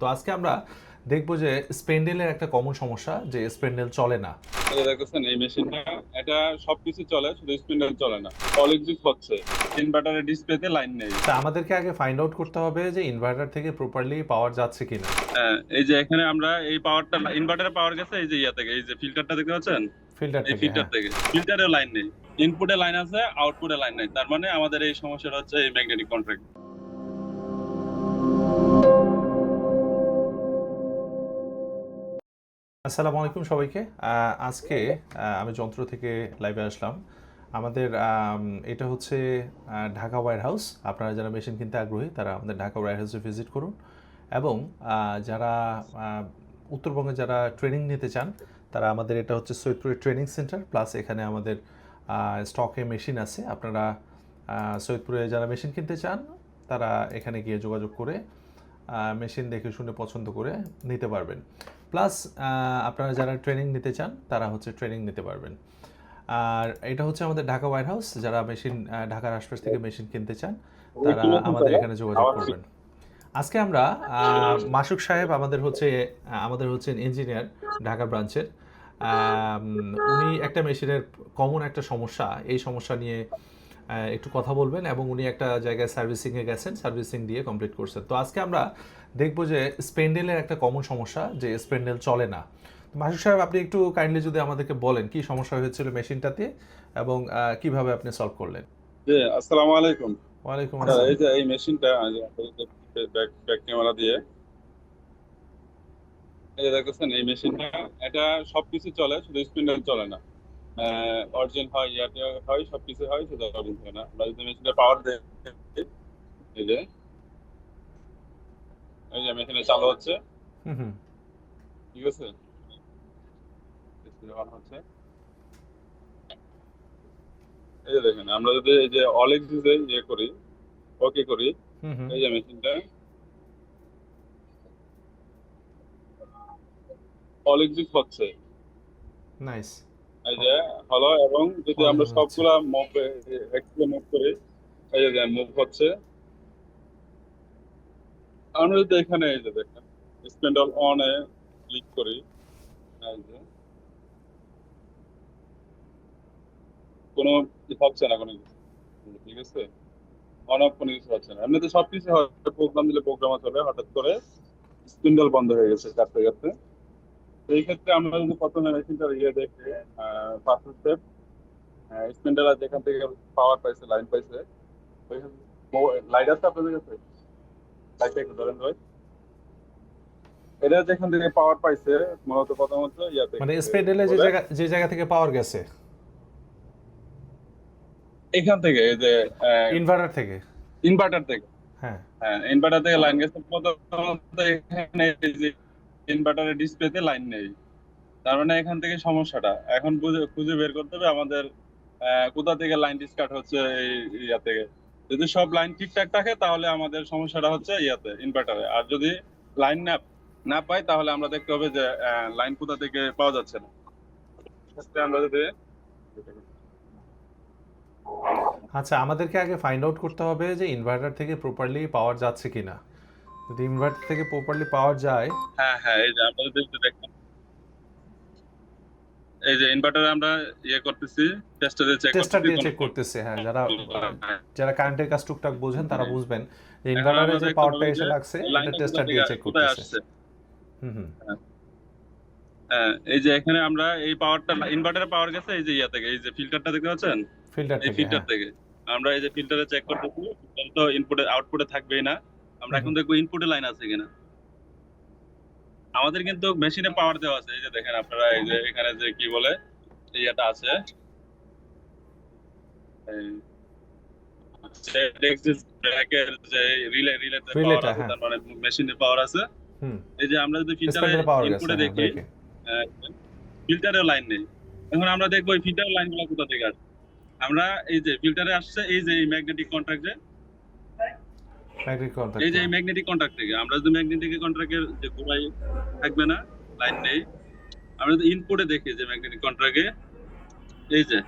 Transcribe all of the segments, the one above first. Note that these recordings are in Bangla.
তো আজকে আমরা দেখব যে স্পেন্ডেলের একটা কমন সমস্যা যে স্পেন্ডেল চলে না। এই দেখছেন এই মেশিনটা এটা সবকিছু চলে শুধু চলে না। হচ্ছে। ইনভার্টারের ডিসপ্লেতে লাইন নেই। তা আমাদেরকে আগে ফাইন্ড আউট করতে হবে যে ইনভার্টার থেকে প্রপারলি পাওয়ার যাচ্ছে কিনা। হ্যাঁ এই যে এখানে আমরা এই পাওয়ারটা ইনভার্টারে পাওয়ার গেছে এই যে ইয়া থেকে এই যে ফিল্টারটা দেখতে পাচ্ছেন? ফিল্টার থেকে ফিল্টার হ্যাঁ। থেকে। ফিল্টারেও লাইন নেই। ইনপুটে লাইন আছে আউটপুটে লাইন নেই। তার মানে আমাদের এই সমস্যাটা হচ্ছে এই ম্যাগনেটিক কন্ট্রাক্ট আসসালামু আলাইকুম সবাইকে। আজকে আমি যন্ত্র থেকে লাইভে আসলাম। আমাদের এটা হচ্ছে ঢাকা ওয়্যার হাউস আপনারা যারা মেশিন কিনতে আগ্রহী, তারা আমাদের ঢাকা ওয়্যার হাউসে ভিজিট করুন। এবং যারা উত্তরবঙ্গে যারা ট্রেনিং নিতে চান, তারা আমাদের এটা হচ্ছে সৈয়দপুরের ট্রেনিং সেন্টার প্লাস এখানে আমাদের স্টকে মেশিন আছে। আপনারা সৈয়দপুরে যারা মেশিন কিনতে চান, তারা এখানে গিয়ে যোগাযোগ করে মেশিন দেখে শুনে পছন্দ করে নিতে পারবেন। প্লাস আপনারা যারা ট্রেনিং নিতে চান তারা হচ্ছে ট্রেনিং নিতে পারবেন। আর এটা হচ্ছে আমাদের ঢাকা ওয়্যার হাউস যারা মেশিন ঢাকার আশপাশ থেকে মেশিন কিনতে চান তারা আমাদের এখানে যোগাযোগ করবেন। আজকে আমরা মাসুক সাহেব আমাদের হচ্ছে আমাদের হচ্ছেন ইঞ্জিনিয়ার ঢাকা ব্রাঞ্চের উনি একটা মেশিনের কমন একটা সমস্যা। এই সমস্যা নিয়ে একটু কথা বলবেন এবং উনি একটা জায়গায় সার্ভিসিংয়ে গেছেন সার্ভিসিং দিয়ে কমপ্লিট করছেন। তো আজকে আমরা দেখব যে স্পেন্ডেলের একটা কমন সমস্যা যে স্পেন্ডেল চলে না। মাসুক সাহেব আপনি একটু কাইন্ডলি যদি আমাদেরকে বলেন কি সমস্যা হয়েছিল মেশিনটাতে এবং কীভাবে আপনি সলভ করলেন? জি আসসালামু আলাইকুম। ওয়ালাইকুম আচ্ছা, আসসালাম। এই যে এই মেশিনটা ব্যাক ব্যাক ক্যামেরা দিয়ে। এই যে এই মেশিনটা এটা সবকিছু চলে শুধু স্পিন্ডার চলে না। অরিজিন হয় ইয়াতে হয় সবকিছু হয় শুধু অরিজিন হয় না। আমরা যদি মেশিনটা পাওয়ার দেই এই যে এই যে মেশিনে চালু হচ্ছে। হুম হুম। ঠিক আছে? হচ্ছে। এই যে দেখেন আমরা যদি এই যে অল এক্সিসে ইয়ে করি ওকে করি হুম হুম। এই যে মেশিনটা অল এক্সিস্ট হচ্ছে। নাইস এই যে হলো এবং যদি আমরা সবগুলা মুভ একটু মুভ করি এই যে মুভ হচ্ছে। আমরা যদি এখানে এই যে দেখেন স্পেন্ডল অন এ ক্লিক করি কোনো হচ্ছে না, কোনো কিছু ঠিক আছে? অন অফ কোনো কিছু হচ্ছে না। এমনিতে সবকিছু হয় প্রোগ্রাম দিলে প্রোগ্রাম চলে, হঠাৎ করে স্পিন্ডল বন্ধ হয়ে গেছে কাটতে কাটতে এই ক্ষেত্রে আমরা যদি প্রথমে মেশিনটার ইয়ে দেখে ফার্স্ট স্টেপ স্পিন্ডল যেখান থেকে পাওয়ার পাইছে লাইন পাইছে লাইট আছে আপনাদের কাছে? লাইটটা একটু ধরেন ভাই। এটা যেখান থেকে পাওয়ার পাইছে মূলত প্রথমত ইয়াতে মানে স্পেন্ডেলে যে জায়গা যে জায়গা থেকে পাওয়ার গেছে? এখান থেকে এই যে ইনভার্টার থেকে? ইনভার্টার থেকে। হ্যাঁ। হ্যাঁ ইনভার্টার থেকে লাইন গেছে। প্রথমত এখানে যে ইনভার্টারের ডিসপ্লেতে লাইন নেই। তার মানে এখান থেকে সমস্যাটা। এখন খুঁজে বের করতে হবে আমাদের কোথা থেকে লাইন ডিসকাট হচ্ছে এই ইয়া থেকে যদি সব লাইন ঠিকঠাক থাকে তাহলে আমাদের সমস্যাটা হচ্ছে ইয়াতে ইনভার্টারে আর যদি লাইন না না পাই তাহলে আমরা দেখতে হবে যে লাইন কোথা থেকে পাওয়া যাচ্ছে না। আমরা যদি আচ্ছা আমাদেরকে আগে ফাইন্ড আউট করতে হবে যে ইনভার্টার থেকে প্রপারলি পাওয়ার যাচ্ছে কিনা। যদি ইনভার্টার থেকে প্রপারলি পাওয়ার যায় হ্যাঁ হ্যাঁ এই যে আমরা একটু দেখেন এই যে ইনভার্টারে আমরা ইয়ে করতেছি টেস্টারে চেক টেস্টার দিয়ে চেক করতেছে হ্যাঁ যারা যারা কারেন্টের কাজ টুকটাক বোঝেন তারা বুঝবেন যে ইনভার্টারে যে পাওয়ারটা এসে লাগছে এটা টেস্টার দিয়ে চেক করতেছে। হুম হুম। হ্যাঁ এই যে এখানে আমরা এই পাওয়ারটা ইনভার্টারে পাওয়ার গেছে এই যে ইয়া থেকে এই যে ফিল্টারটা দেখতে পাচ্ছেন? ফিল্টার থেকে ফিল্টার হ্যাঁ। থেকে। আমরা এই যে ফিল্টারে চেক করতেছি তো ইনপুটে আউটপুটে থাকবেই না। আমরা এখন। দেখব ইনপুটে লাইন আছে কিনা। আমাদের কিন্তু মেশিনে পাওয়ার দেওয়া আছে এই যে দেখেন আপনারা এই যে এখানে যে কি বলে ইয়েটা আছে। যে রিলে পাওয়ার আছে হ্যাঁ। তার মানে মেশিনে পাওয়ার আছে। এই যে আমরা যদি ফিল্টারে ইনপুটে হ্যাঁ দেখি লাইন নেই। এখন আমরা দেখব এই ফিল্টার লাইনগুলো কোথা থেকে আসছে। আমরা এই যে ফিল্টারে আসছে এই যে ম্যাগনেটিক কন্ট্রাক্ট যে ম্যাগনেটিক এই যে ম্যাগনেটিক কন্ট্রাক্ট থেকে আমরা যদি ম্যাগনেটিক কন্ট্রাক্টের যে গোড়ায় থাকবে না লাইন নেই আমরা যদি ইনপুটে দেখি যে ম্যাগনেটিক কন্ট্রাক্টে এই যে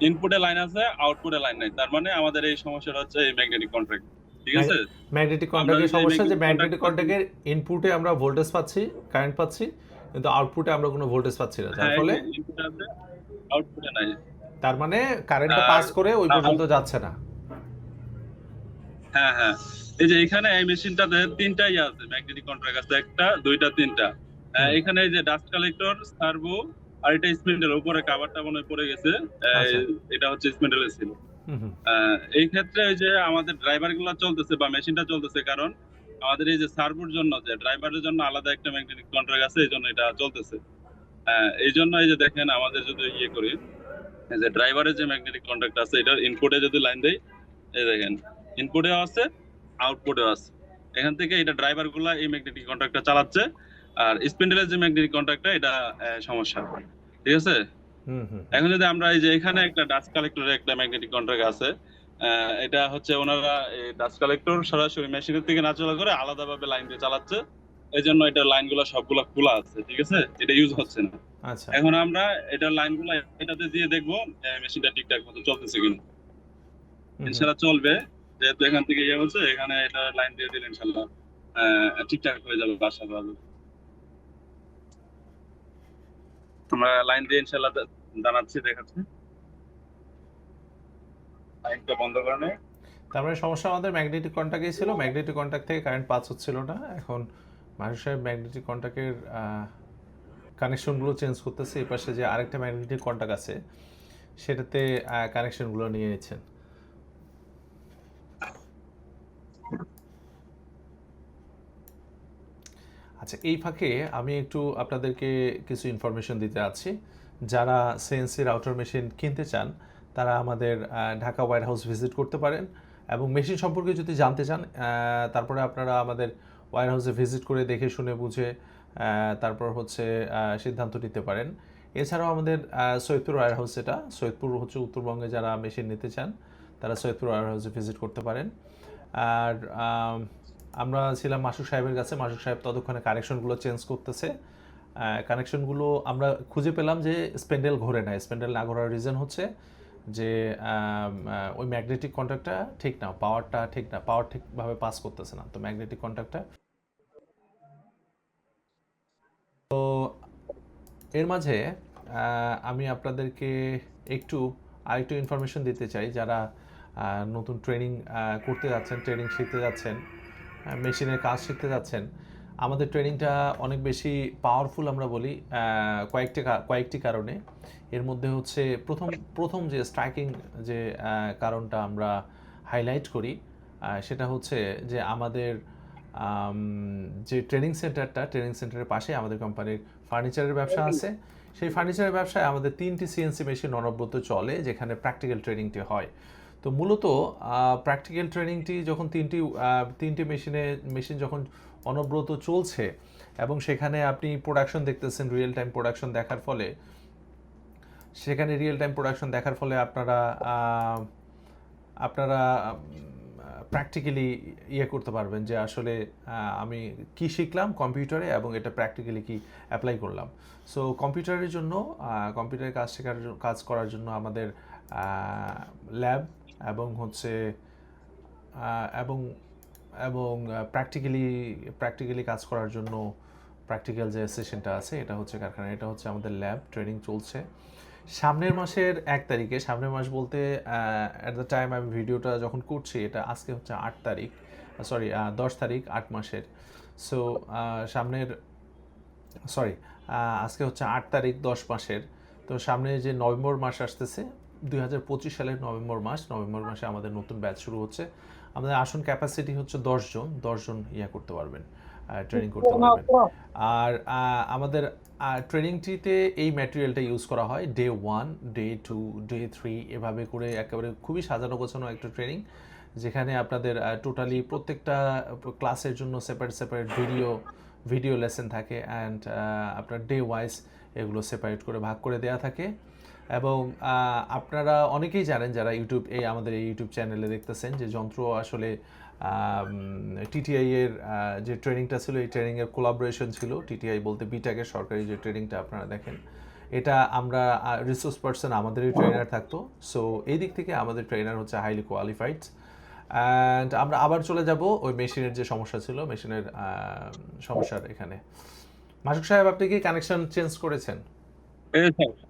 ইনপুটে লাইন আছে আউটপুটে লাইন নাই তার মানে আমাদের এই সমস্যাটা হচ্ছে এই ম্যাগনেটিক কন্ট্রাক্ট ঠিক আছে? ম্যাগনেটিক আমরা সমস্যা যে ম্যাগনেটিক কন্ট্যাক্টের ইনপুটে আমরা ভোল্টেজ পাচ্ছি কারেন্ট পাচ্ছি কিন্তু আউটপুটে আমরা কোনো ভোল্টেজ পাচ্ছি না যার হ্যাঁ ফলে আউটপুটে নাই। তার মানে কারেন্টটা পাস করে ওই পর্যন্ত যাচ্ছে না। হ্যাঁ হ্যাঁ। এই যে এখানে এই মেশিনটাতে তিনটাই আছে ম্যাগনেটিক কন্ট্রাক্ট আছে একটা দুইটা তিনটা। এখানে এই যে ডাস্ট কালেক্টর সার্ভো আর এটা স্পিন্ডেল উপরে কাভারটা মনে পড়ে গেছে। আচ্ছা। এটা হচ্ছে স্পিন্ডেলের ছিল। এই ক্ষেত্রে ওই যে আমাদের ড্রাইভারগুলো চলতেছে বা মেশিনটা চলতেছে কারণ আমাদের এই যে সার্ভোর জন্য যে ড্রাইভারের জন্য আলাদা একটা ম্যাগনেটিক কন্ট্রাক্ট আছে এই জন্য এটা চলতেছে। এই জন্য এই যে দেখেন আমাদের যদি ইয়ে করি এই যে ড্রাইভারের যে ম্যাগনেটিক কন্ট্রাক্ট আছে এটার ইনপুটে যদি লাইন দেই এই দেখেন। ইনপুটেও আছে আউটপুটেও আছে। এখান থেকে এটা ড্রাইভারগুলা এই ম্যাগনেটিক কন্ট্রাক্টটা চালাচ্ছে আর স্পিন্ডেলের যে ম্যাগনেটিক কন্ট্রাক্টটা এটা সমস্যা। ঠিক আছে? এখন যদি আমরা এই যে এখানে একটা ডাস্ট কালেক্টরের একটা ম্যাগনেটিক কন্ট্রাক্ট আছে এটা হচ্ছে ওনারা ডাস্ট কালেক্টর সরাসরি মেশিনের থেকে না চলা করে আলাদাভাবে লাইন দিয়ে চালাচ্ছে। এই জন্য এটা লাইনগুলো সবগুলা খোলা আছে ঠিক আছে? এটা ইউজ হচ্ছে না। আচ্ছা। এখন আমরা এটা লাইনগুলো এটাতে দিয়ে দেখব মেশিনটা ঠিকঠাক মতো চলতেছে কিনা। ইনশাল্লাহ চলবে। যেহেতু এখান থেকে ইয়ে হচ্ছে এখানে এটা লাইন দিয়ে দিলে ইনশাল্লাহ ঠিকঠাক হয়ে যাবে, বাসা বাজু আমরা লাইন দিয়ে ইনশাল্লাহ দেখাচ্ছি। লাইনটা বন্ধ করে নেই তার মানে সমস্যা আমাদের ম্যাগনেটিক কন্ট্যাক্টই ছিল। ম্যাগনেটিক কন্ট্যাক্ট থেকে কারেন্ট পাস হচ্ছিল না। এখন মানুষ ম্যাগনেটিক কন্ট্যাক্টের কানেকশনগুলো চেঞ্জ করতেছে। এই পাশে যে আরেকটা ম্যাগনেটিক কন্ট্যাক্ট আছে, সেটাতে কানেকশনগুলো নিয়ে নিচ্ছেন। আচ্ছা এই ফাঁকে আমি একটু আপনাদেরকে কিছু ইনফরমেশন দিতে আছি। যারা সিএনসি রাউটার মেশিন কিনতে চান, তারা আমাদের ঢাকা ওয়ার হাউস ভিজিট করতে পারেন এবং মেশিন সম্পর্কে যদি জানতে চান তারপরে আপনারা আমাদের ওয়ার হাউসে ভিজিট করে দেখে শুনে বুঝে তারপর হচ্ছে সিদ্ধান্ত নিতে পারেন। এছাড়াও আমাদের সৈয়দপুর ওয়ার হাউস এটা সৈয়দপুর হচ্ছে উত্তরবঙ্গে যারা মেশিন নিতে চান, তারা সৈয়দপুর ওয়ার হাউসে ভিজিট করতে পারেন। আর আমরা ছিলাম মাসুক সাহেবের কাছে, মাসুক সাহেব ততক্ষণে কানেকশনগুলো চেঞ্জ করতেছে। কানেকশনগুলো আমরা খুঁজে পেলাম যে স্পেন্ডেল ঘোরে না স্পেন্ডেল না ঘোরার রিজন হচ্ছে যে ওই ম্যাগনেটিক কন্ট্যাক্টটা ঠিক না পাওয়ারটা ঠিক না পাওয়ার ঠিকভাবে পাস করতেছে না। তো ম্যাগনেটিক কন্ট্যাক্টটা তো এর মাঝে আমি আপনাদেরকে একটু আরেকটু ইনফরমেশন দিতে চাই যারা নতুন ট্রেনিং করতে যাচ্ছেন ট্রেনিং শিখতে যাচ্ছেন। মেশিনের কাজ শিখতে যাচ্ছেন। আমাদের ট্রেনিংটা অনেক বেশি পাওয়ারফুল আমরা বলি কয়েকটি কয়েকটি কারণে। এর মধ্যে হচ্ছে প্রথম প্রথম যে স্ট্রাইকিং যে কারণটা আমরা হাইলাইট করি সেটা হচ্ছে যে আমাদের যে ট্রেনিং সেন্টারটা ট্রেনিং সেন্টারের পাশে আমাদের কোম্পানির ফার্নিচারের ব্যবসা আছে। সেই ফার্নিচারের ব্যবসায় আমাদের তিনটি সিএনসি মেশিন অনবরত চলে, যেখানে প্র্যাকটিক্যাল ট্রেনিংটি হয়। তো মূলত প্র্যাকটিক্যাল ট্রেনিংটি যখন তিনটি তিনটি মেশিনে, মেশিন যখন অনবরত চলছে এবং সেখানে আপনি প্রোডাকশন দেখতেছেন রিয়েল টাইম প্রোডাকশন দেখার ফলে, সেখানে রিয়েল টাইম প্রোডাকশন দেখার ফলে আপনারা আপনারা প্র্যাকটিক্যালি ইয়ে করতে পারবেন যে আসলে আমি কি শিখলাম কম্পিউটারে এবং এটা প্র্যাকটিক্যালি কি অ্যাপ্লাই করলাম। সো কম্পিউটারের জন্য কম্পিউটারে কাজ শেখার কাজ করার জন্য আমাদের ল্যাব এবং হচ্ছে এবং এবং প্র্যাকটিক্যালি প্র্যাকটিক্যালি কাজ করার জন্য প্র্যাকটিক্যাল যে সেশনটা আছে, এটা হচ্ছে কারখানা, এটা হচ্ছে আমাদের ল্যাব ট্রেনিং চলছে। সামনের মাসের এক তারিখে, সামনের মাস বলতে অ্যাট দ্য টাইম আমি ভিডিওটা যখন করছি, এটা আজকে হচ্ছে আট তারিখ সরি দশ তারিখ, আট মাসের। সো সামনের সরি আজকে হচ্ছে আট তারিখ, দশ মাসের। তো সামনে যে নভেম্বর মাস আসতেছে দুই হাজার পঁচিশ সালের নভেম্বর মাস নভেম্বর মাসে আমাদের নতুন ব্যাচ শুরু হচ্ছে। আমাদের আসন ক্যাপাসিটি হচ্ছে দশজন দশজন ইয়া করতে পারবেন ট্রেনিং করতে পারবেন। আর আমাদের ট্রেনিংটিতে এই ম্যাটেরিয়ালটা ইউজ করা হয় day one day two day three এভাবে করে একেবারে খুবই সাজানো গোছানো একটা ট্রেনিং যেখানে আপনাদের টোটালি প্রত্যেকটা ক্লাসের জন্য separate separate video video lesson থাকে অ্যান্ড আপনার ডে ওয়াইজ এগুলো সেপারেট করে ভাগ করে দেওয়া থাকে। এবং আপনারা অনেকেই জানেন যারা ইউটিউব, এই আমাদের এই ইউটিউব চ্যানেলে দেখতেছেন যে যন্ত্র আসলে টিটিআই এর যে ট্রেনিংটা ছিল, এই ট্রেনিংয়ের কোলাবোরেশন ছিল। টিটিআই বলতে বিটাকের সরকারি যে ট্রেনিংটা আপনারা দেখেন, এটা আমরা রিসোর্স পার্সন আমাদেরই ট্রেনার থাকতো। সো এই দিক থেকে আমাদের ট্রেনার হচ্ছে হাইলি কোয়ালিফাইড অ্যান্ড আমরা আবার চলে যাব ওই মেশিনের যে সমস্যা ছিল, মেশিনের সমস্যার এখানে। মাসুক সাহেব, আপনি কি কানেকশন চেঞ্জ করেছেন? এই যে স্যার।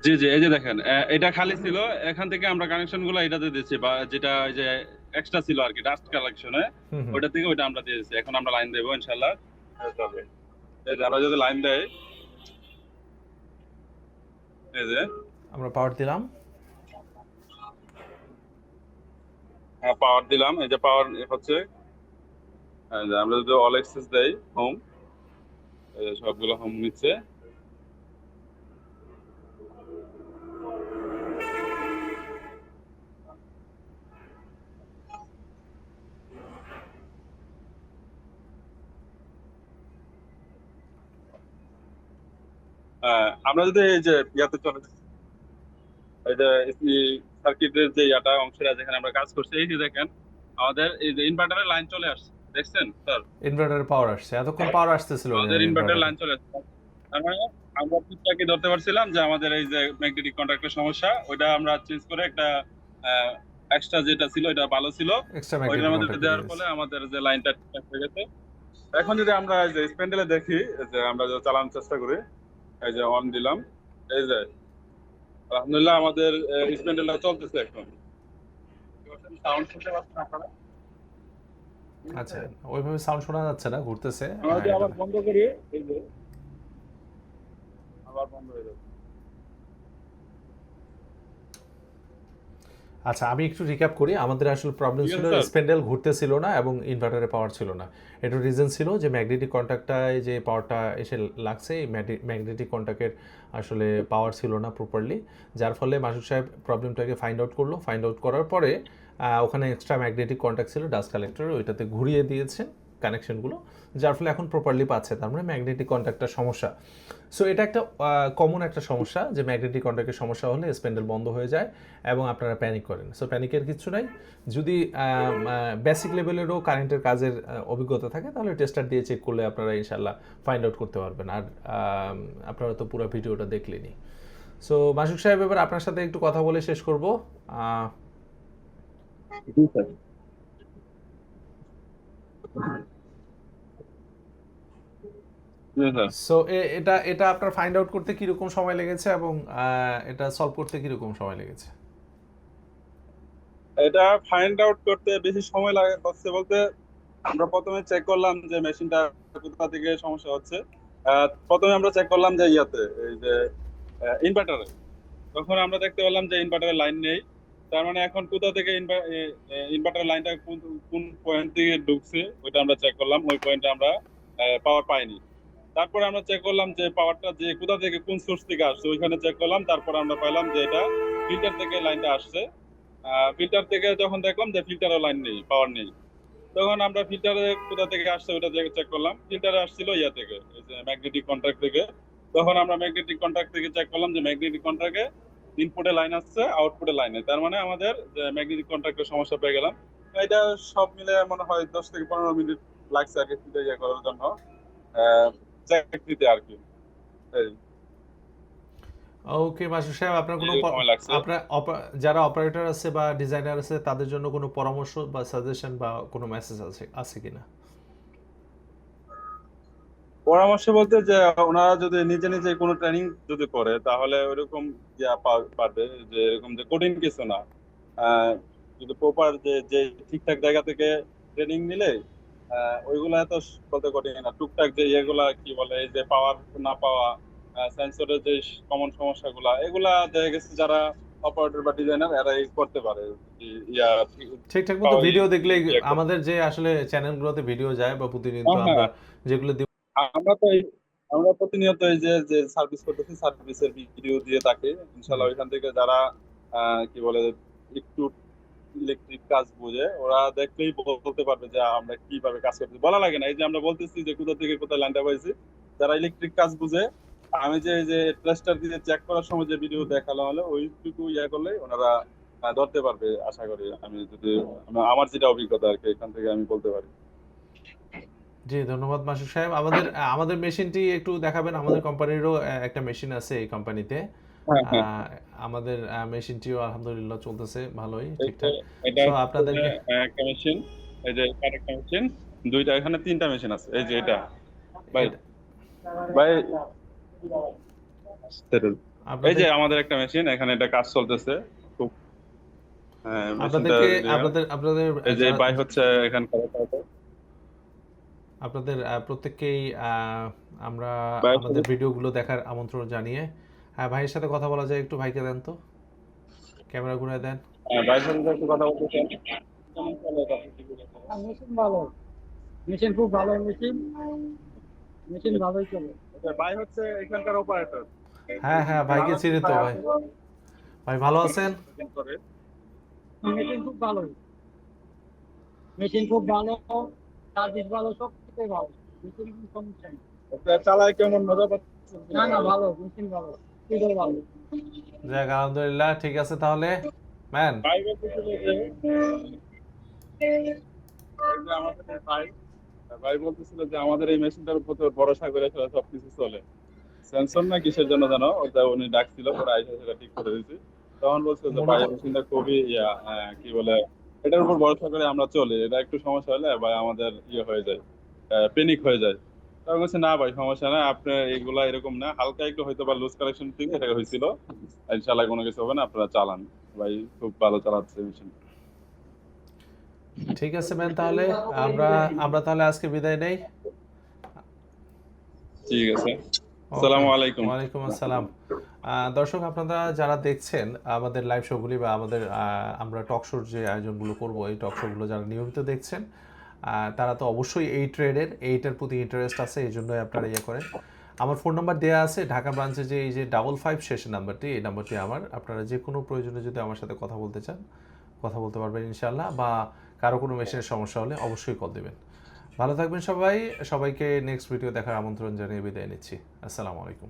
জি জি এই যে দেখেন এটা খালি ছিল এখান থেকে আমরা কানেকশনগুলো এটাতে দিচ্ছি বা যেটা ওই যে এক্সট্রা ছিল আর কি ডাস্ট কালেকশনে হুম। থেকে ওইটা আমরা দিয়ে দিচ্ছি এখন আমরা লাইন দেবো ইনশাল্লাহ হয়ে যাবে। এই যে আমরা যদি লাইন দেয় এই যে আমরা পাওয়ার দিলাম হ্যাঁ পাওয়ার দিলাম এই যে পাওয়ার হচ্ছে এই যে আমরা যদি অল এক্সেস দেই হোম এই যে সবগুলো হোম নিচ্ছে আমরা যদি এই যে ইয়াতে চলে এই যে সার্কিটের যে ইয়াটা অংশটা যেখানে আমরা কাজ করছি এই যে দেখেন আমাদের এই যে ইনভার্টারের লাইন চলে আসছে। দেখছেন স্যার? ইনভার্টারের পাওয়ার আসছে। এতক্ষণ পাওয়ার আসতেছিল আমাদের ইনভার্টার লাইন চলে আসছে। মানে আমরা ঠিকঠাকই ধরতে পারছিলাম যে আমাদের এই যে ম্যাগনেটিক কন্ট্রাক্টের সমস্যা ওইটা আমরা চেঞ্জ করে একটা এক্সট্রা যেটা ছিল এটা ভালো ছিল। ওইটার মধ্যে দেওয়ার ফলে আমাদের যে লাইনটা ঠিকঠাক হয়ে গেছে। এখন যদি আমরা যে স্প্যান্ডেলে দেখি যে আমরা যে চালানোর চেষ্টা করি এই যে অন দিলাম। এই যে আলহামদুলিল্লাহ আমাদের স্প্যান্ডেলটা চলতেছে এখন। সাউন্ড শুনতে পাচ্ছেন আপনারা? আচ্ছা ওইভাবে সাউন্ড শোনা যাচ্ছে না ঘুরতেছে। হ্যাঁ, আবার বন্ধ করি এই যে। আবার বন্ধ হয়ে যাবে আচ্ছা আমি একটু রিক্যাপ করি। আমাদের আসলে প্রবলেম ছিল স্পেন্ডেল ঘুরতে ছিল ঘুরতেছিল না এবং ইনভার্টারে পাওয়ার ছিল না। এটা রিজন ছিল যে ম্যাগনেটিক কন্ট্যাক্টটায় যে পাওয়ারটা এসে লাগছে এই ম্যাগনেটিক কন্ট্যাক্টের আসলে পাওয়ার ছিল না প্রপারলি যার ফলে মাসুদ সাহেব প্রবলেমটাকে ফাইন্ড আউট করল। ফাইন্ড আউট করার পরে ওখানে এক্সট্রা ম্যাগনেটিক কন্ট্যাক্ট ছিল ডাস্ট কালেক্টর ওইটাতে ঘুরিয়ে দিয়েছেন। কানেকশনগুলো যার ফলে এখন প্রপারলি পাচ্ছে, তার মানে ম্যাগনেটিক কন্ট্যাক্টটা সমস্যা। সো এটা একটা কমন একটা সমস্যা যে ম্যাগনেটিক কন্ট্যাক্টের সমস্যা হলে স্পেন্ডেল বন্ধ হয়ে যায় এবং আপনারা প্যানিক করেন। সো প্যানিকের কিছু নাই। যদি বেসিক লেভেলেরও কারেন্টের কাজের অভিজ্ঞতা থাকে, তাহলে টেস্টার দিয়ে চেক করলে আপনারা ইনশাল্লাহ ফাইন্ড আউট করতে পারবেন। আর আপনারা তো পুরো ভিডিওটা দেখলেনি সো মাসুক সাহেব, এবার আপনার সাথে একটু কথা বলে শেষ করব আহ, জি স্যার জি স্যার সো এটা এটা আপনার ফাইন্ড আউট করতে কীরকম সময় লেগেছে এবং এটা সলভ করতে কীরকম সময় লেগেছে? এটা ফাইন্ড আউট করতে বেশি সময় লাগে হচ্ছে বলতে আমরা প্রথমে চেক করলাম যে মেশিনটা কোথা থেকে সমস্যা হচ্ছে। প্রথমে আমরা চেক করলাম যে ইয়াতে এই যে ইনভার্টারে তখন আমরা দেখতে পেলাম যে ইনভার্টারের লাইন নেই। তার মানে এখন কোথা থেকে ইনভার্টারের লাইনটা কোন কোন পয়েন্ট থেকে ঢুকছে, ওইটা আমরা চেক করলাম, ওই পয়েন্টে আমরা পাওয়ার পাইনি। তারপরে আমরা চেক করলাম যে পাওয়ারটা যে কোথা থেকে কোন সোর্স থেকে আসছে, ওইখানে চেক করলাম, তারপর আমরা পাইলাম যে এটা ফিল্টার থেকে লাইনটা আসছে। ফিল্টার থেকে যখন দেখলাম যে ফিল্টারের লাইন নেই পাওয়ার নেই। তখন আমরা ফিল্টারে কোথা থেকে আসছে ওটা চেক করলাম। ফিল্টারে আসছিল ইয়া থেকে ম্যাগনেটিক কন্ট্রাক্ট থেকে। তখন আমরা ম্যাগনেটিক কন্ট্রাক্ট থেকে চেক করলাম যে ম্যাগনেটিক কন্ট্রাক্টে ইনপুটে লাইন আসছে আউটপুটে লাইন নেই তার মানে আমাদের ম্যাগনেটিক কন্ট্রাক্টের সমস্যা পেয়ে গেলাম। এটা সব মিলে মনে হয় দশ থেকে পনেরো মিনিট লাগছে আর কি ইয়ে করার জন্য। চেক দিতে আর কি। ওকে মাসুদ সাহেব আপনার কোনো। আপনার যারা অপারেটর আছে বা ডিজাইনার আছে তাদের জন্য কোনো পরামর্শ বা সাজেশন বা কোনো মেসেজ আছে আছে কিনা? পরামর্শ বলতে যে ওনারা যদি নিজে নিজে কোনো ট্রেনিং যদি করে তাহলে ওইরকম ইয়া পারবে যে এরকম যে কঠিন কিছু না। যদি প্রপার যে যে ঠিকঠাক জায়গা থেকে ট্রেনিং নিলে ওইগুলা এত বলতে কঠিন না। টুকটাক যে ইয়েগুলা কি বলে এই যে পাওয়ার না পাওয়া সেন্সরের যে কমন সমস্যাগুলা এগুলা দেখা গেছে যারা অপারেটর বা ডিজাইনার এরাই করতে পারে। ইয়া ঠিকঠাক মতো ভিডিও। দেখলে আমাদের যে আসলে চ্যানেলগুলোতে ভিডিও যায় বা প্রতিনিয়ত হ্যাঁ, আমরা যেগুলো আমরা তো আমরা প্রতিনিয়ত এই যে যে সার্ভিস করতেছি সার্ভিসের ভিডিও দিয়ে থাকি। ইনশাল্লাহ ওইখান থেকে যারা কি বলে, একটু ইলেকট্রিক কাজ বুঝে, ওরা দেখলেই বলতে পারবে যে আমরা কীভাবে কাজ করতেছি। বলা লাগে না, এই যে আমরা বলতেছি যে কোথা থেকে কোথায় লাইনটা পাইছি, যারা ইলেকট্রিক কাজ বুঝে, আমি যে যে টেস্টার দিয়ে চেক করার সময় যে ভিডিও দেখাল হলে, ওইটুকু ইয়া করলে ওনারা ধরতে পারবে, আশা করি। আমি যদি, আমার যেটা অভিজ্ঞতা আর কি, এখান থেকে আমি বলতে পারি। জি ধন্যবাদ মাসুদ সাহেব। আমাদের আমাদের মেশিনটি একটু দেখাবেন। আমাদের কোম্পানিরও একটা মেশিন আছে এই কোম্পানিতে। হ্যাঁ হ্যাঁ। আমাদের মেশিনটিও আলহামদুলিল্লাহ চলতেছে ভালোই ঠিকঠাক। যে, আহ, একটা মেশিন। এই যে একটা মেশিন। দুইটা এখানে তিনটা মেশিন আছে। এই যে এটা। ভাই ভাই এই যে আমাদের একটা মেশিন এখানে এটা কাজ চলতেছে। খুব হ্যাঁ আপনাদের আপনাদের এই যে যারা- ভাই হচ্ছে এখানকার আপনাদের প্রত্যেককেই আমরা আমাদের ভিডিওগুলো দেখার আমন্ত্রণ জানিয়ে হ্যাঁ ভাইয়ের সাথে কথা বলা যায় একটু ভাইকে দেন তো। ক্যামেরা ঘুরে দেন। হ্যাঁ ভাইয়ের সাথে একটু কথা বলতে চান কেমন চলে এটা? আর মেশিন ভালো। মেশিন খুব ভালো মেশিন। মেশিন ভালোই চলে। আচ্ছা, ভাই হচ্ছে এখানকার অপারেটর হ্যাঁ হ্যাঁ ভাইকে চিনি তো ভাই। ভাই ভালো আছেন? করে মেশিন খুব ভালো। মেশিন খুব ভালো সার্ভিস ভালো সব। কিছুই ভালো মেশিন সমস্যা নেই চালায় কেমন মজা পাচ্ছেন না না ভালো মেশিন ভালো খুবই ভালো। যাক আলহামদুলিল্লাহ ঠিক আছে তাহলে। ম্যান। ভাই বলতেছিল যে আমাদের এই ভাই ভাই বলতেছিল যে আমাদের এই মেশিনটার উপর ভরসা করে সেটা সবকিছু চলে। সেন্সর না কিসের জন্য জানো? ওটা উনি ডাকছিল পরে আইসা সেটা ঠিক করে দিয়েছি। তখন বলছিল যে ভাই মেশিনটা খুবই ইয়া আহ, কি বলে এটার উপর ভরসা করে আমরা চলি এটা একটু সমস্যা হলে ভাই আমাদের ইয়ে হয়ে যায়। পেনিক হয়ে যায়। তখন বলছে না ভাই সমস্যা না আপনার এগুলা এরকম না হালকা একটু হয়তো বা লুজ কালেকশন থেকে এটা হয়েছিল। ইনশাল্লাহ কোনো কিছু হবে না আপনারা চালান। ভাই খুব ভালো চালাচ্ছে মেশিন ঠিক আছে ম্যান তাহলে আমরা আমরা তাহলে আজকে বিদায় নেই। ঠিক আছে। আসসালামু আলাইকুম। ওয়ালাইকুম আসসালাম। দর্শক আপনারা যারা দেখছেন আমাদের লাইভ শোগুলি বা আমাদের আমরা টক শোর যে আয়োজনগুলো করব এই টক শোগুলো যারা নিয়মিত দেখছেন তারা তো অবশ্যই এই ট্রেডের এইটার প্রতি ইন্টারেস্ট আছে, এই জন্যই আপনারা ইয়ে করেন। আমার ফোন নাম্বার দেওয়া আছে, ঢাকা ব্রাঞ্চে যে এই যে ডাবল ফাইভ শেষ নাম্বারটি, এই নাম্বারটি আমার। আপনারা যে কোনো প্রয়োজনে যদি আমার সাথে কথা বলতে চান, কথা বলতে পারবেন ইনশাল্লাহ বা কারও কোনো মেশিনের সমস্যা হলে অবশ্যই কল দেবেন। ভালো থাকবেন সবাই, সবাইকে নেক্সট ভিডিও দেখার আমন্ত্রণ জানিয়ে বিদায় নিচ্ছি। আসসালামু আলাইকুম।